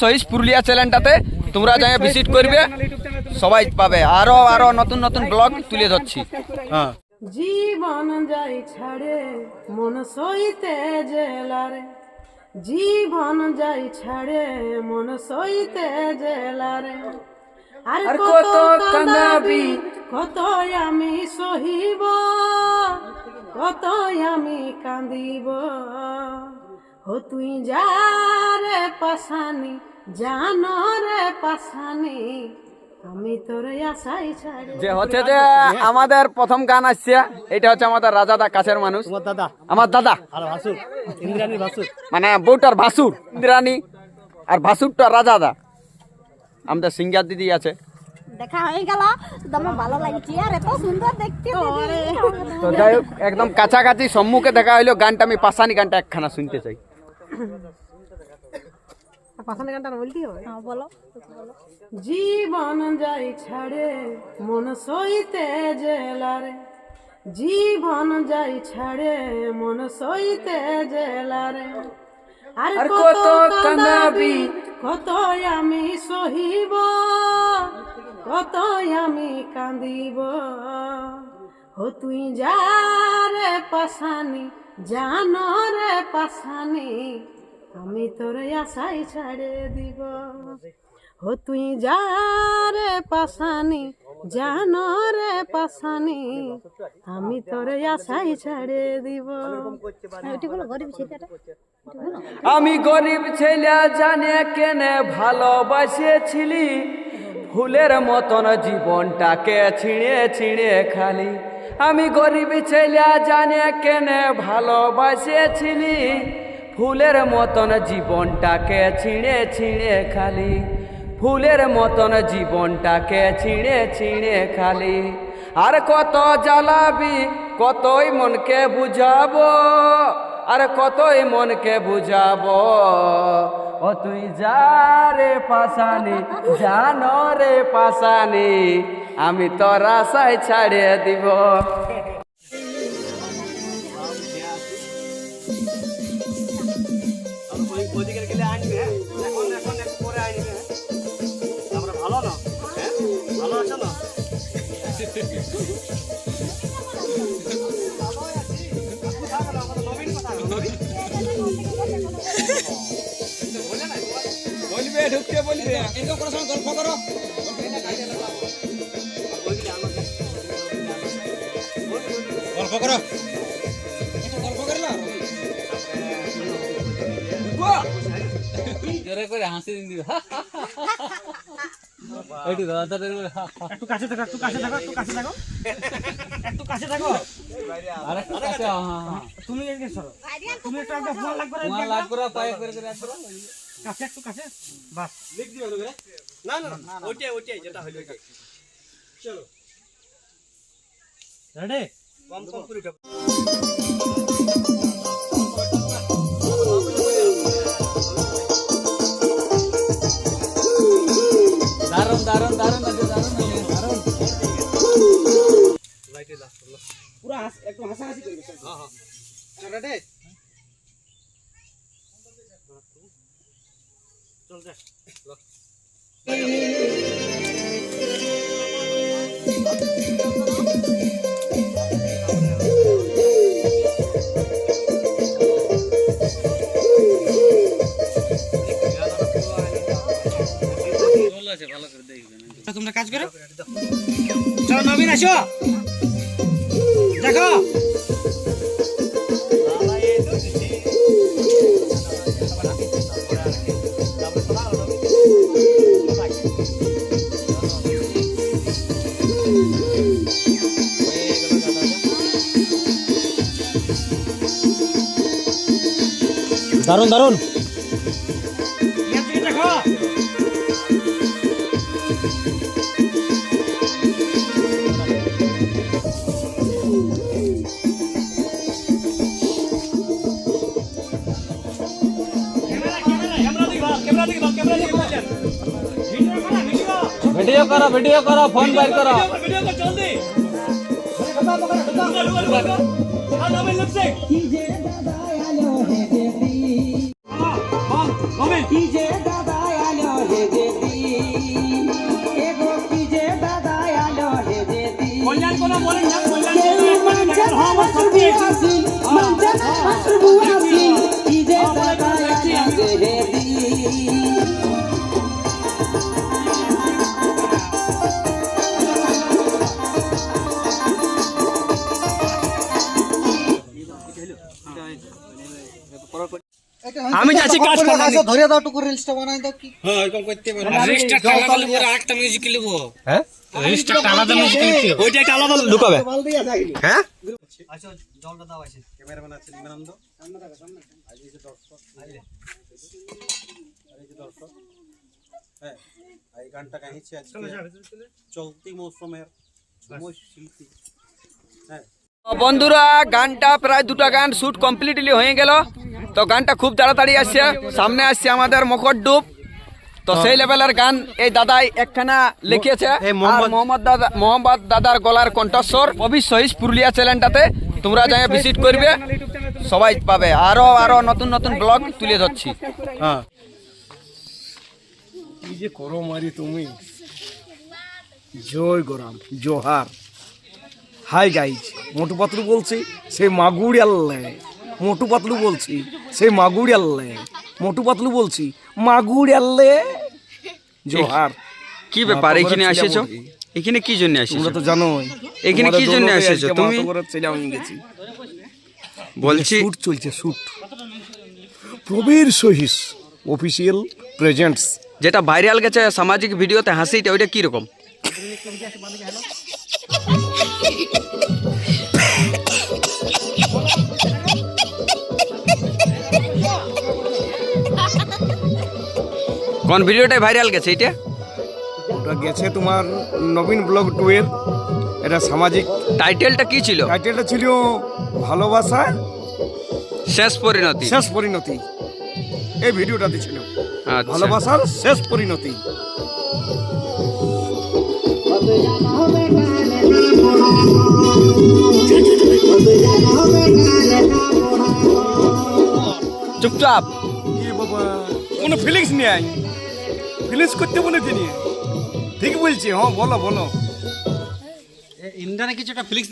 সহিস পুরুলিয়া চ্যানেলটাতে তোমরা যাই ভিজিট করবে। সবাই পাবে। আরও আরও নতুন নতুন ব্লগ তুলে ধরছি। হ্যাঁ। জীবন যাই ছাড়ে মন সইতে জেলারে জীবন যাই ছাড়ে মন সইতে জেলারে আর কত কাঁদাবি কত আমি সহিব কত আমি কান্দিব। ও তুই যা রে পাশানি জানো রে পাশানি আমি তোর আশাই ছাড়ে। যে হচ্ছে যে আমাদের প্রথম গান আসছে এটা হচ্ছে আমাদের রাজাদা কাছের মানুষ। দাদা? আমার দাদা। আর ভাসুর ইন্দ্রাণী ভাসুর। মানে বউটার ভাসুর ইন্দ্রাণী আর ভাসুরটা রাজাদা আমাদের সিঙ্গার দিদি আছে। দেখা হয়ে গেল। তোমার ভালো লাগছে আর এত সুন্দর দেখতে তো যাই হোক একদম কাছাকাছি সম্মুখে দেখা হইল গানটা আমি পাশানি গানটা একখানা শুনতে চাই। পাশানে গানটা বলতে হবে? হ্যাঁ বলো। জীবন যাই ছাড়ে মন সইতে জেলারে। জীবন যাই ছাড়ে মন সইতে জেলারে। আর কত কাঁদাবি কত আমি সহিব কত আমি কান্দিব ও তুই যা রে পাশানি জানো রে পাশানি আমি তোর আশাই ছাড়ে দিব। ও তুই যা রে পাশানি জানো রে পাশানি আমি তোর আশাই ছাড়ে দিব। ছেলেটা। আমি গরিব ছেলে জানে কেনে ভালোবাসেছিলি ফুলের মতন জীবনটাকে ছিঁড়ে ছিঁড়ে খালি। আমি গরিব ছেলে, জানে কেনে ভালোবাসেছিলি? ফুলের মতন জীবনটাকে ছিঁড়ে ছিঁড়ে খালি। ফুলের মতন জীবনটাকে ছিঁড়ে ছিঁড়ে খালি। আর কত জ্বালাবি, কতই মনকে বুঝাবো? আর কতই মনকে বুঝাবো? ও তুই যা রে পাশানি, জানো রে পাশানি আমি তোর আশায় ছাড়িয়ে দিব। বলবে ঢুকতে বলবে। এরকম কোনো সময় গল্প করো। করো। গল্প করে না জোরে করে হাসি দিন দিবা। একটু দাদা একটু কাছে থাকো একটু কাছে থাকো একটু কাছে থাকো। একটু কাছে থাকো। আরে কাছে হ্যাঁ হ্যাঁ। তুমি এদিকে সরো। তুমি একটু একটা ফোন লাগবে না তোমার লাগ করে পায়ে করে করে একবার কাছে একটু কাছে। বাস। লিখ দিও না না না। ওইটাই ওইটাই যেটা হলো চলো রেডি? কম কম করে দারুণ দারুণ দারুণ আছে দারুণ দারুণ লাইটে লাস্ট পুরো একটু হ্যাঁ। রেডি চল যা তোমরা কাজ করো। চলো নবীন আসো। দেখো। দারুণ দারুণ দেখো। वीडियो करो वीडियो करो फ़ोन बाहर करो वीडियो कर जल्दी कीजे दादा आलो हे देती एगो कीजे दादा आलो हे देती कल्याण कोना बोलन ना कल्याण के एक बार हम सुबियासी मंजन हम सुबियासी Thank you. আমি যাচ্ছি কাজ করতে। ধরে দাও টুকু রিলসটা বানাই দাও কি হ্যাঁ এরকম করতে পারো। রিলসটা টালা দিলে পরে আরেকটা মিউজিক লিখব হ্যাঁ? রিলসটা টালা দিলে মিউজিক লিখতে ওইটা একটা আলাদা ঢুকাবে হ্যাঁ? আচ্ছা জলটা দাও আছে ক্যামেরাম্যান আছে নিমানন্দ সামনে দেখো সামনে। আজ এই গানটা গাইছে আজকে চলতি মৌসুমের ঝুমুর শিল্পী বন্ধুরা গানটা প্রায় দুটা গান শুট কমপ্লিটলি হয়ে গেল। তো গানটা খুব তাড়াতাড়ি আসছে। সামনে আসছে আমাদের মকরডুব তো সেই লেভেলের গান এই দাদাই একখানা লিখেছে এই মোহাম্মদ- আর মোহাম্মদ দাদা মোহাম্মদ দাদার গলার কণ্ঠস্বর কবি সহিস পুরুলিয়া চ্যানেলটাতে তোমরা যাই ভিজিট করবে। সবাই পাবে। আরও আরও নতুন নতুন ব্লগ তুলে ধরছি। হ্যাঁ। কি যে করো মারি তুমি? জয় গোরাম জোহার। হাই গাইজ মোটু পাতলু বলছি সে মাগুড়ি আল্লে মোটু পাতলু বলছি। সে মাগুড়ি আল্লে মোটু পাতলু বলছি। মাগুর আল্লে জোহার। কি ব্যাপার? এখানে এসেছ এখানে কি জন্য তোমরা তো জানোই। এখানে কি জন্য এসেছ তুমি? গেছি। বলছি শুট চলছে shoot Prabir Sahis official presents যেটা ভাইরাল গেছে সামাজিক ভিডিওতে হাসিটা ওইটা কি কোন ভিডিওটাই ভাইরাল গেছে এটা ওটা গেছে তোমার নবীন ব্লগ টু এর এটা সামাজিক। টাইটেলটা কি ছিল? টাইটেলটা ছিল ভালোবাসা শেষ পরিণতি। শেষ পরিণতি। এই ভিডিওটাতে ছিল। আচ্ছা। ভালোবাসার শেষ পরিণতি। চুপচাপ। কোনো ফিলিংস নেই। ফিলিংস করতে বলেছি নিয়ে ঠিক বলছি হ্যাঁ বলো বলো। ইন্দ্রানে কিছু একটা ফিলিক্স